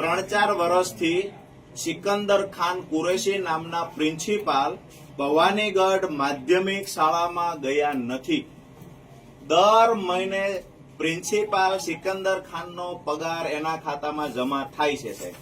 ત્રણ ચાર વર્ષથી સિકંદર ખાન કુરેશી નામના પ્રિન્સિપાલ ભવાનીગઢ માધ્યમિક શાળામાં ગયા નથી. દર મહિને પ્રિન્સિપાલ સિકંદર ખાનનો પગાર એના ખાતામાં જમા થાય છે, સાહેબ.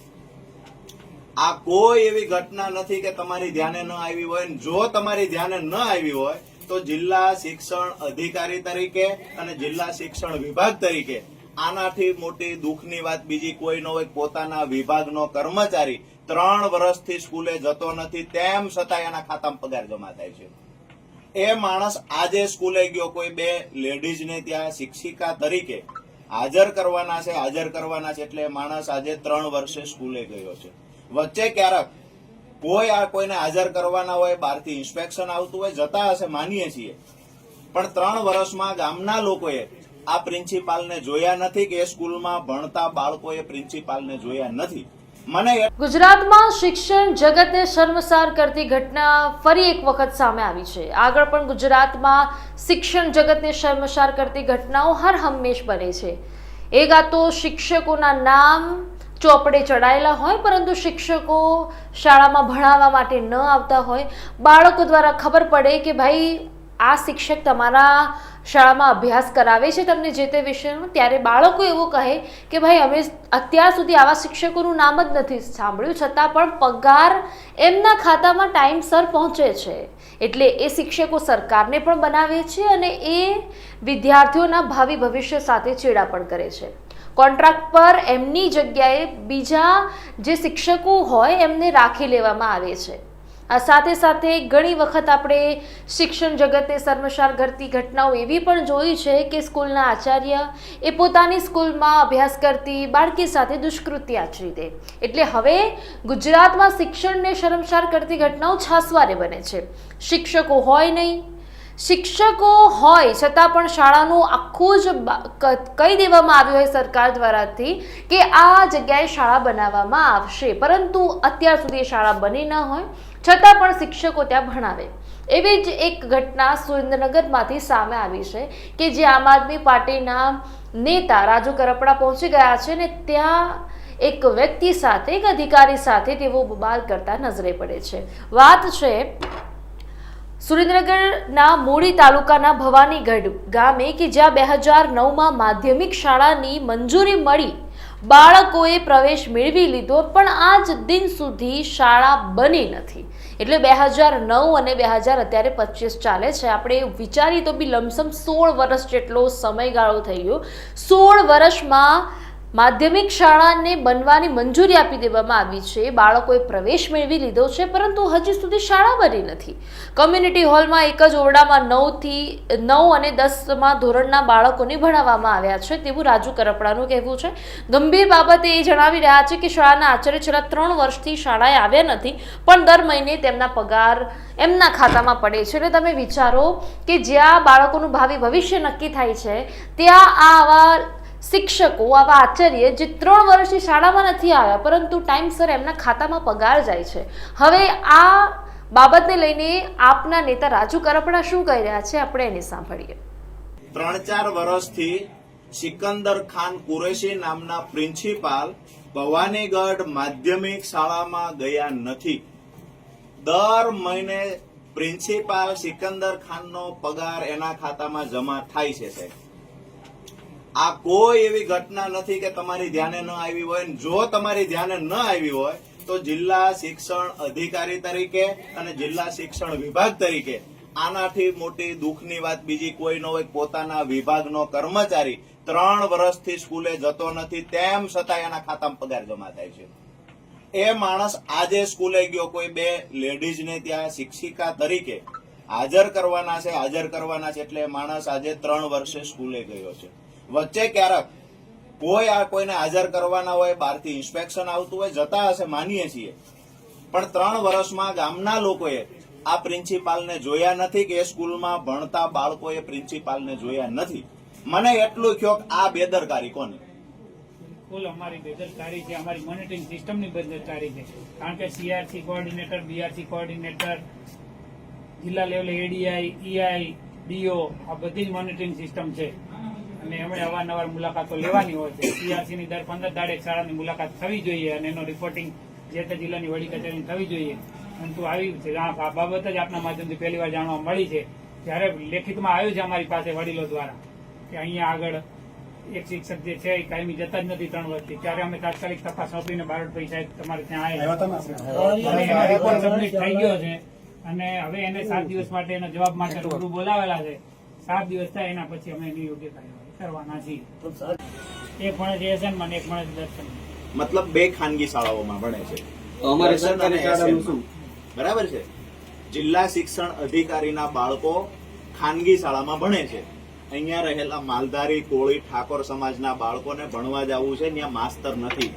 આ કોઈ એવી ઘટના નથી કે તમારી ધ્યાને ન આવી હોય જો તમારી ધ્યાને ન આવી હોય તો જિલ્લા શિક્ષણ અધિકારી તરીકે અને જિલ્લા શિક્ષણ વિભાગ તરીકે આનાથી મોટી દુઃખની વાત બીજી કોઈ ન હોય પોતાના વિભાગનો કર્મચારી ત્રણ વર્ષથી સ્કૂલે જતો નથી, તેમ છતાં એના ખાતામાં પગાર જમા થાય છે. એ માણસ આજે સ્કૂલે ગયો, કોઈ બે લેડીઝને ત્યાં શિક્ષિકા તરીકે હાજર કરવાના છે, હાજર કરવાના છે, એટલે માણસ આજે ત્રણ વર્ષે સ્કૂલે ગયો છે. વચ્ચે ક્યારેક કોઈ આ કોઈને હાજર કરવાના હોય, બહારથી ઇન્સ્પેક્શન આવતું હોય, જતા હશે, માનીએ છીએ. પણ ત્રણ વર્ષમાં ગામના લોકોએ આ પ્રિન્સિપાલને જોયા નથી કે સ્કૂલમાં ભણતા બાળકોએ પ્રિન્સિપાલને જોયા નથી? ગુજરાતમાં શિક્ષણ જગતને શર્મસાર કરતી ઘટના ફરી એક વખત સામે આવી છે. આગળ પણ ગુજરાતમાં શિક્ષણ જગતને શર્મસાર કરતી ઘટનાઓ હર હંમેશ બને છે. એક આ તો શિક્ષકોના નામ ચોપડે ચડાયેલા હોય, પરંતુ શિક્ષકો શાળામાં ભણાવવા માટે ન આવતા હોય. બાળકો દ્વારા ખબર પડે કે ભાઈ, આ શિક્ષક તમારા શાળામાં અભ્યાસ કરાવે છે તમને જે તે વિષયનું? ત્યારે બાળકો એવું કહે કે, ભાઈ, અમે અત્યાર સુધી આવા શિક્ષકોનું નામ જ નથી સાંભળ્યું. છતાં પણ પગાર એમના ખાતામાં ટાઈમસર પહોંચે છે. એટલે એ શિક્ષકો સરકારને પણ બનાવે છે અને એ વિદ્યાર્થીઓના ભાવિ ભવિષ્ય સાથે ચેડા પણ કરે છે. કોન્ટ્રાક્ટ પર એમની જગ્યાએ બીજા જે શિક્ષકો હોય એમને રાખી લેવામાં આવે છે. આ સાથે સાથે ઘણી વખત આપણે શિક્ષણ જગતે શર્મસાર કરતી ઘટનાઓ એવી પણ જોઈ છે કે સ્કૂલના આચાર્ય એ પોતાની સ્કૂલમાં અભ્યાસ કરતી બાળકી સાથે દુષ્કૃત્ય આચરી દે. એટલે હવે ગુજરાતમાં શિક્ષણને શર્મસાર કરતી ઘટનાઓ છાસવારે બને છે. શિક્ષકો હોય નહીં. શિક્ષકો હોય છતાં પણ શાળાનું આખું જ કહી દેવામાં આવ્યું હોય સરકાર દ્વારાથી કે આ જગ્યાએ શાળા બનાવવામાં આવશે. પરંતુ અત્યાર સુધી શાળા બની ન હોય. છતાં પણ શિક્ષકો ત્યાં ભણાવે. એવી જ એક ઘટના સુરેન્દ્રનગરમાંથી સામે આવી છે કે જે આમ આદમી પાર્ટીના નેતા રાજુ કરપડા પહોંચી ગયા છે ને ત્યાં એક વ્યક્તિ સાથે, એક અધિકારી સાથે તેઓ બબાલ કરતા નજરે પડે છે. વાત છે સુરેન્દ્રનગરના મૂળી તાલુકાના ભવાનીગઢ ગામે કે જ્યાં બે હજાર નવમાં માધ્યમિક શાળાની મંજૂરી મળી બાળકોએ પ્રવેશ મેળવી લીધો, પણ આજ દિન સુધી શાળા બની નથી. એટલે બે હજાર નવ અને બે હજાર અત્યારે પચીસ ચાલે છે. આપણે વિચારીએ તો બી લમસમ સોળ વર્ષ જેટલો સમયગાળો થઈ ગયો. સોળ વર્ષમાં માધ્યમિક શાળાને બનવાની મંજૂરી આપી દેવામાં આવી છે. બાળકોએ પ્રવેશ મેળવી લીધો છે, પરંતુ હજી સુધી શાળા બની નથી. કમ્યુનિટી હોલમાં એક જ ઓરડામાં નવથી નવ અને દસમાં ધોરણના બાળકોને ભણાવવામાં આવ્યા છે તેવું રાજુ કરપડાનું કહેવું છે. ગંભીર બાબતે એ જણાવી રહ્યા છે કે શાળાના આચાર્ય છેલ્લા ત્રણ વર્ષથી શાળાએ આવ્યા નથી, પણ દર મહિને તેમના પગાર એમના ખાતામાં પડે છે. એટલે તમે વિચારો કે જ્યાં બાળકોનું ભાવિ ભવિષ્ય નક્કી થાય છે, ત્યાં આ આવા શિક્ષકો, આવા આચાર્ય જે ત્રણ વર્ષથી શાળામાં નથી આવ્યા, પરંતુ ટાઈમસર એમના ખાતામાં પગાર જાય છે. હવે આ બાબતને લઈને આપના નેતા રાજુ કરપડા શું કહી રહ્યા છે? આપણે એને સાંભળીએ. ત્રણ ચાર વર્ષથી સિકંદર ખાન કુરેશી નામના પ્રિન્સિપાલ ભવાનીગઢ માધ્યમિક શાળામાં ગયા નથી. દર મહિને પ્રિન્સિપાલ સિકંદર ખાનનો પગાર એના ખાતામાં જમા થાય છે સાહેબ. આ કોઈ એવી ઘટના નથી કે તમારી ધ્યાને ન આવી હોય જો તમારી ધ્યાને ન આવી હોય, તો જિલ્લા શિક્ષણ અધિકારી તરીકે અને જિલ્લા શિક્ષણ વિભાગ તરીકે આનાથી મોટી દુઃખની વાત બીજી કોઈ ન હોય પોતાના વિભાગનો કર્મચારી ત્રણ વર્ષથી સ્કૂલે જતો નથી, તેમ છતાં એના ખાતામાં પગાર જમા થાય છે. એ માણસ આજે સ્કૂલે ગયો, કોઈ બે લેડીઝને ત્યાં શિક્ષિકા તરીકે હાજર કરવાના છે, હાજર કરવાના છે, એટલે માણસ આજે ત્રણ વર્ષે સ્કૂલે ગયો છે. વચ્ચે ક્યારેક કોઈ આ કોઈને હાજર કરવાના હોય, બહારથી ઇન્સ્પેક્શન આવતું હોય, જતા હશે, માનીએ છીએ. પણ ત્રણ વર્ષમાં ગામના લોકોએ આ પ્રિન્સિપાલને જોયા નથી કે એ સ્કૂલમાં ભણતા બાળકોએ પ્રિન્સિપાલને જોયા નથી. મને એટલું થયો આ બેદરકારી કોની? ફૂલ અમારી બેદરકારી છે, અમારી મોનિટરિંગ સિસ્ટમની બેદરકારી છે. કારણ કે સીઆરસી કોઓર્ડિનેટર બીઆરસી કોઓર્ડિનેટર જિલ્લા લેવલે એડીઆઈ ઈઆઈ ડીઓ આ બધી જ મોનિટરિંગ સિસ્ટમ છે. અને એમણે અવારનવાર મુલાકાતો લેવાની હોય છે. સીઆરસીની દર પંદર દાડે શાળાની મુલાકાત થવી જોઈએ અને એનો રિપોર્ટિંગ જે તે જિલ્લાની વડી કચેરીની થવી જોઈએ. પરંતુ આવી આ આ બાબત જ આપના માધ્યમથી પહેલી વાર જાણવા મળી છે. જ્યારે લેખિતમાં આવ્યું છે અમારી પાસે વડીલો દ્વારા કે અહીંયા આગળ એક શિક્ષક જે છે એ કાયમી જતા જ નથી ત્રણ વર્ષથી. ત્યારે અમે તાત્કાલિક તપાસ સોંપીને બારોટભાઈ સાહેબ તમારે ત્યાં આવ્યા રિપોર્ટ સબમિટ થઈ ગયો છે. અને હવે એને સાત દિવસ માટે એનો જવાબ માટે રૂબરૂ બોલાવેલા છે. સાત દિવસ થાય એના પછી અમે એની યોગ્ય કાર્યવાહી કરવાના છીએ. એક ભણે છે એસએન અને એક ભણે દર્શન. મતલબ બે ખાનગી શાળાઓમાં ભણે છે. તો અમારે સરકારી શાળાનું શું? બરાબર છે? જિલ્લા શિક્ષણ અધિકારીના બાળકો ખાનગી શાળામાં ભણે છે. અહીંયા રહેલા માલધારી કોળી ઠાકોર સમાજના બાળકોને ભણવા જવું છે ત્યાં માસ્તર નથી.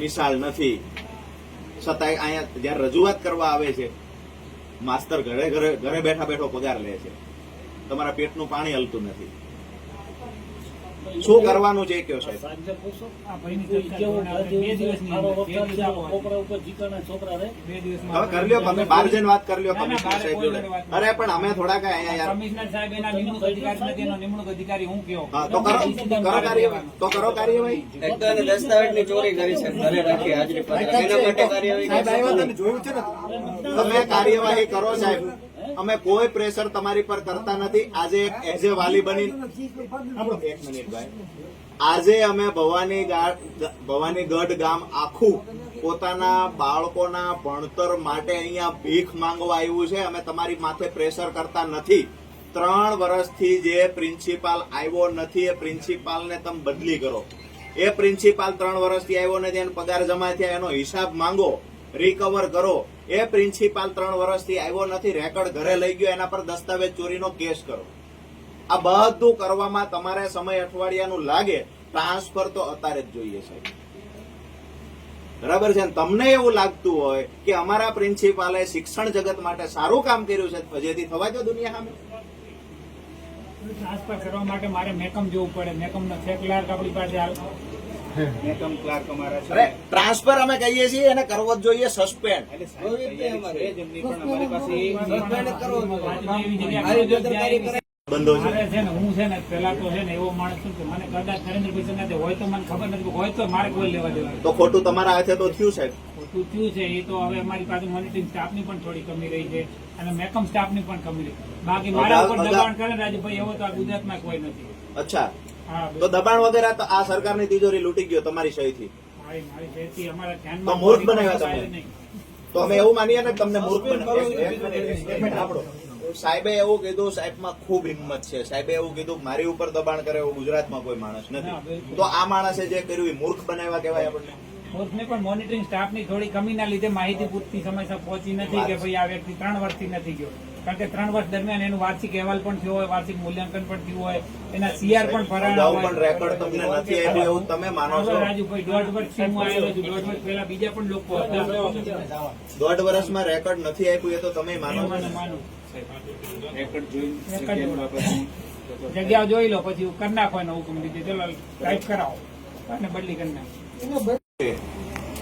નિશાળ નથી. છતાંય અહીંયા જ્યાં રજૂઆત કરવા આવે છે માસ્તર ઘરે ઘરે ઘરે બેઠા બેઠો પગાર લે છે. તમારા પેટનું પાણી હલતું નથી. શું કરવાનું છે કયો સાહેબ? હવે કરી લ્યો તમે બહાર જઈને વાત કરી લ્યો ના, ના, કમિશનર સાહેબ જોડે. અરે પણ અમે થોડાક અહીંયા યાર કમિશનર સાહેબ એના નિમણૂક અધિકારી નથી એનો નિમણૂક અધિકારી હું કયો? હા, તો કરો કરો કાર્યવાહી. તો કરો કાર્યવાહી. એક તો દસ્તાવેજની ચોરી કરી છે ઘરે રાખી હાજરી પત્રક એના માટે કાર્યવાહી કરશો. તમે કાર્યવાહી કરો સાહેબ. અમે કોઈ પ્રેશર તમારી પર કરતા નથી. આજે એઝ એ વાલી બની એક મિનિટ ભાઈ. આજે અમે ભવાની ભવાની ગઢ ગામ આખું પોતાના બાળકોના ભણતર માટે અહીંયા ભીખ માંગવા આવ્યું છે. અમે તમારી માથે પ્રેશર કરતા નથી. ત્રણ વર્ષથી જે પ્રિન્સિપાલ આવ્યો નથી એ પ્રિન્સિપાલને તમે બદલી કરો. એ પ્રિન્સિપાલ ત્રણ વર્ષથી આવ્યો નથી એને પગાર જમા થયા એનો હિસાબ માંગો. રિકવર કરો. એ પ્રિન્સિપાલ ત્રણ વર્ષથી આવ્યો નથી રેકર્ડ ઘરે લઈ ગયો, એના પર દસ્તાવેજ ચોરીનો કેસ કરો. આ બધું કરવામાં તમારે સમય અઠવાડિયાનું લાગે ટ્રાન્સફર તો અત્યારે જ જોઈએ સાહેબ. બરાબર છે? તમને એવું લાગતું હોય કે અમારા પ્રિન્સિપાલે શિક્ષણ જગત માટે સારું કામ કર્યું છે, ફજેથી થવા દો દુનિયા સામે. ટ્રાન્સફર કરવા માટે મારે મેકમ જોવું પડે. મેકમ નો ચેક ક્લાર્ક આપણી પાસે મેકમ ક્લાર્ક અમારા છે. અરે ટ્રાન્સફર અમે કહીએ છીએ એને કરવો જ જોઈએ સસ્પેન્ડ. બંધો છે. મારે છે ને હું છે ને પેલા તો છે ને એવો માણસ છું કે મને કદાચ નરેન્દ્રભાઈ સંગાતે હોય તો મને ખબર નથી હોય તો મારે કોઈ લેવા દેવા તો ખોટું તમારા હાથે તો થયું સાહેબ. ખોટું થયું છે એ તો હવે અમારી પાસે મોનિટરિંગ સ્ટાફની પણ થોડી કમી રહી છે અને મેકમ સ્ટાફની પણ કમી રહી બાકી મારા ઉપર દબાણ કરે ને રાજુભાઈ એવો તો આ ગુજરાતમાં કોઈ નથી. અચ્છા. તો દબાણ વગેરે તો આ સરકારની તિજોરી લૂંટી ગયો તમારી સહીથી. તો મૂર્ખ બનાવ્યા તમે. તો અમે એવું માનીએ ને તમને મૂર્ખ આપણો. સાહેબે એવું કીધું સાહેબમાં ખૂબ હિંમત છે. સાહેબે એવું કીધું મારી ઉપર દબાણ કરે એવું ગુજરાતમાં કોઈ માણસ ના, નથી તો આ માણસે જે કર્યું એ મૂર્ખ બનાવ્યા કહેવાય આપણને. પોસ્ટને પણ મોનિટરિંગ સ્ટાફની થોડી કમીના લીધે માહિતી પૂરતી સમયસર પહોંચી નથી કે ભાઈ આ વ્યક્તિ ત્રણ વર્ષથી નથી ગયો. કારણ કે ત્રણ વર્ષ દરમિયાન એનું વાર્ષિક અહેવાલ પણ થયો હોય વાર્ષિક મૂલ્યાંકન પણ થયું હોય એના સીઆર પણ ફરાણા પણ રેકોર્ડ તમને નથી આપ્યું એવું તમે માનો છો? રાજુભાઈ દોઢ વર્ષ હું આવેલો છું દોઢ વર્ષ પહેલા બીજા પણ લોકો હતા. દોઢ વર્ષમાં રેકોર્ડ નથી આપ્યું એ તો તમે માનો મને. જગ્યા જોઈ લો પછી કરી નાખો એનો હુકમ. દીધો ચલો ટાઈપ કરાવો. અને બદલી કરી નાખો.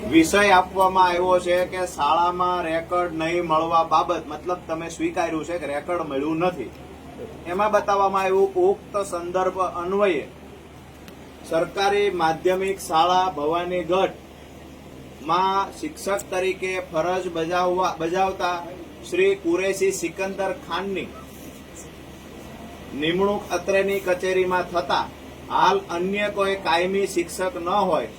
વિષય આપવામાં આવ્યો છે કે શાળામાં રેકોર્ડ નહીં મળવા બાબત, મતલબ તમે સ્વીકાર્યું છે કે રેકોર્ડ મળ્યું નથી. એમાં બતાવવામાં આવ્યું ઉક્ત સંદર્ભ અન્વયે સરકારી માધ્યમિક શાળા ભવાની ગઢમાં શિક્ષક તરીકે ફરજ બજાવવા, બજાવતા શ્રી કુરેશી સિકંદર ખાનની નિમણૂક અત્રેની કચેરીમાં થતા હાલ અન્ય કોઈ કાયમી શિક્ષક ન હોય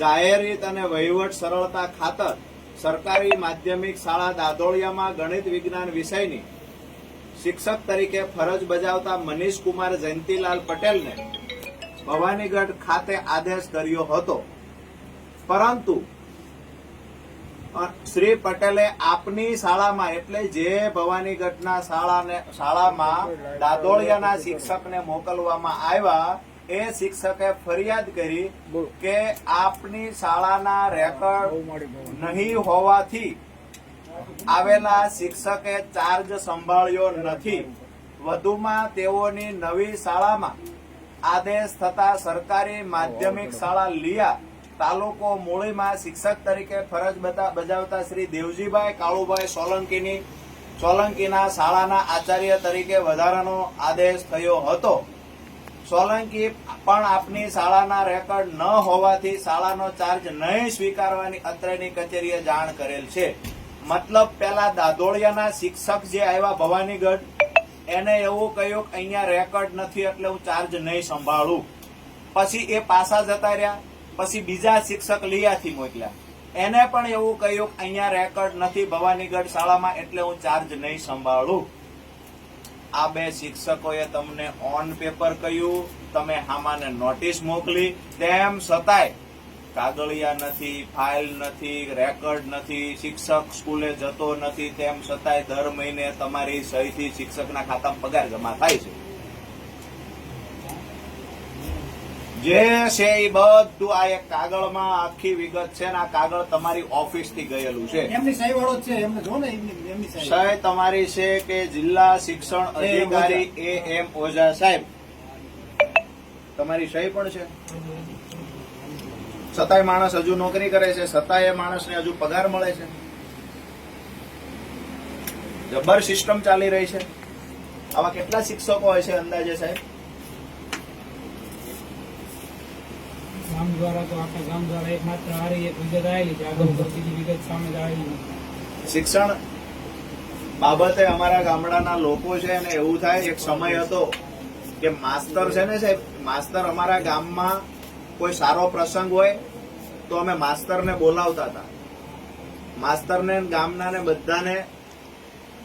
જાહેરિત અને વહીવટ સરળતા ખાતર સરકારી માધ્યમિક શાળા દાદોળિયામાં ગણિત વિજ્ઞાન વિષયની શિક્ષક તરીકે ફરજ બજાવતા મનીષ કુમાર જયંતિલાલ પટેલને ભવાનીગઢ ખાતે આદેશ કર્યો હતો. પરંતુ શ્રી પટેલે આપની શાળામાં એટલે જે ભવાનીગઢના શાળાને, શાળામાં દાદોળિયાના શિક્ષકને મોકલવામાં આવ્યા એ શિક્ષકે ફરિયાદ કરી કે આપની શાળાના રેકોર્ડ નહીં હોવાથી આવેલા શિક્ષકે ચાર્જ સંભાળ્યો નથી. વધુમાં તેઓની નવી શાળામાં આદેશ થતા સરકારી માધ્યમિક શાળા લિયા તાલુકો મૂળીમાં શિક્ષક તરીકે ફરજ બજાવતા શ્રી દેવજીભાઈ કાળુભાઈ સોલંકીની સોલંકીના શાળાના આચાર્ય તરીકે વધારાનો આદેશ થયો હતો. સોલંકી પણ આપની શાળાના રેકોર્ડ ન હોવાથી શાળાનો ચાર્જ નહીં સ્વીકારવાની અત્રેની કચેરીએ જાણ કરેલ છે. મતલબ પેલા દાદોળિયાના શિક્ષક જે આવ્યા ભવાનીગઢ, એને એવું કહ્યું કે અહીંયા રેકોર્ડ નથી એટલે હું ચાર્જ નહીં સંભાળું. પછી એ પાછા જતા રહ્યા, પછી બીજા શિક્ષક લિયાથી મોકલ્યા. એને પણ એવું કહ્યું કે અહીંયા રેકોર્ડ નથી ભવાનીગઢ શાળામાં એટલે હું ચાર્જ નહીં સંભાળું. આ બે શિક્ષકોએ તમને ઓન પેપર કહ્યું, તમે હામાને નોટિસ મોકલી. તેમ છતાંય, કાગળિયા નથી ફાઇલ નથી રેકર્ડ નથી, શિક્ષક સ્કૂલે જતો નથી, તેમ છતાંય દર મહિને તમારી સહીથી શિક્ષકના ખાતામાં પગાર જમા થાય છે. જે છે એ બધું. આ એક કાગળમાં આખી વિગત છે ને આ કાગળ તમારી ઓફિસથી ગયેલું છે. એમની સહી વાળો છે એમને જો ને એમની સહી તમારી છે કે જિલ્લા શિક્ષણ અધિકારી એ એમ ઓઝા સાહેબ તમારી સહી પણ છે? છતાંય માણસ હજુ નોકરી કરે છે છતાંય એ માણસને હજુ પગાર મળે છે. જબર સિસ્ટમ ચાલી રહી છે. આવા કેટલા શિક્ષકો હોય છે અંદાજે સાહેબ? દ્વારા તો આપણા ગામ દ્વારા એક માત્ર હારી એક વિગત આવેલી છે. આગળ બીજી વિગત સામે જ આવેલી નથી. શિક્ષણ બાબતે અમારા ગામડાના લોકો છે અને એવું થાય એક સમય હતો કે માસ્તર છે ને સાહેબ માસ્તર અમારા ગામમાં કોઈ સારો પ્રસંગ હોય તો અમે માસ્તરને બોલાવતા હતા. માસ્તરને ગામનાને બધાને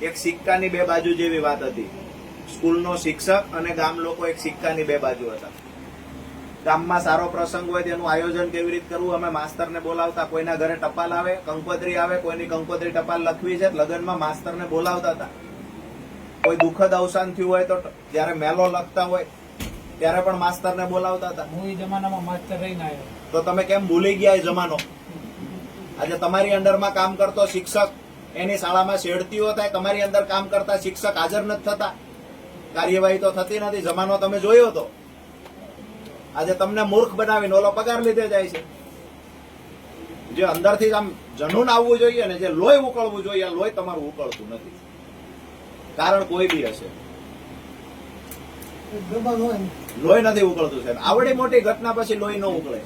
એક સિક્કાની બે બાજુ જેવી વાત હતી. સ્કૂલનો શિક્ષક અને ગામ લોકો એક સિક્કાની બે બાજુ હતા. ગામમાં સારો પ્રસંગ હોય તેનું આયોજન કેવી રીતે કરવું અમે માસ્તરને બોલાવતા કોઈના ઘરે ટપાલ આવે કંકોત્રી આવે કોઈની કંકોત્રી ટપાલ લખવી છે લગ્નમાં માસ્તરને બોલાવતા હતા. કોઈ દુઃખદ અવસાન થયું હોય તો જયારે મેલો લખતા હોય ત્યારે પણ માસ્તરને બોલાવતા હતા. હું એ જમાનામાં માસ્તર રહીને આવ્યો તો તમે કેમ ભૂલી ગયા એ જમાનો? આજે તમારી અંડરમાં કામ કરતો શિક્ષક એની શાળામાં શેડતીઓ થાય તમારી અંદર કામ કરતા શિક્ષક હાજર નથી થતા. કાર્યવાહી તો થતી નથી. જમાનો તમે જોયો તો. આજે તમને મૂર્ખ બનાવીને ઓલો પગાર લીધે જાય છે. જે અંદરથી આમ જનૂન આવવું જોઈએ ને જે લોહી ઉકળવું જોઈએ, આ લોહી તમારું ઉકળતું નથી. કારણ કોઈ બી હશે. લોહી નથી ઉકળતું છે. આવડી મોટી ઘટના પછી લોહી ન ઉકળે.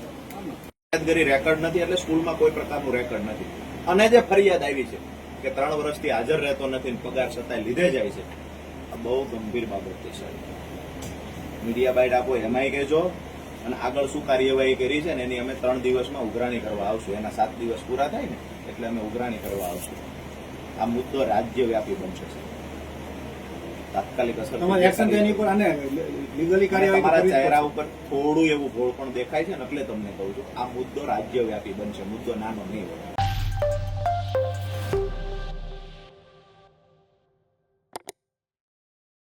ફરિયાદગરી રેકોર્ડ નથી, એટલે સ્કૂલમાં કોઈ પ્રકારનું રેકોર્ડ નથી. અને જે ફરિયાદ આવી છે કે ત્રણ વર્ષથી હાજર રહેતો નથી પગાર છતાંય લીધે જાય છે. આ બહુ ગંભીર બાબત છે, સાહેબ. મીડિયા બાઇટ આપો, એમાંય કહેજો. અને આગળ શું કાર્યવાહી કરી છે ને એની અમે ત્રણ દિવસમાં ઉઘરાણી કરવા આવશું. એના સાત દિવસ પૂરા થાય ને એટલે અમે ઉઘરાણી કરવા આવશું. આ મુદ્દો રાજ્યવ્યાપી બનશે તાત્કાલિક અસર તમારે ચહેરા ઉપર થોડું એવું ભોળ પણ દેખાય છે ને એટલે તમને કહું છું આ મુદ્દો રાજ્યવ્યાપી બનશે. મુદ્દો નાનો નહીં હોય.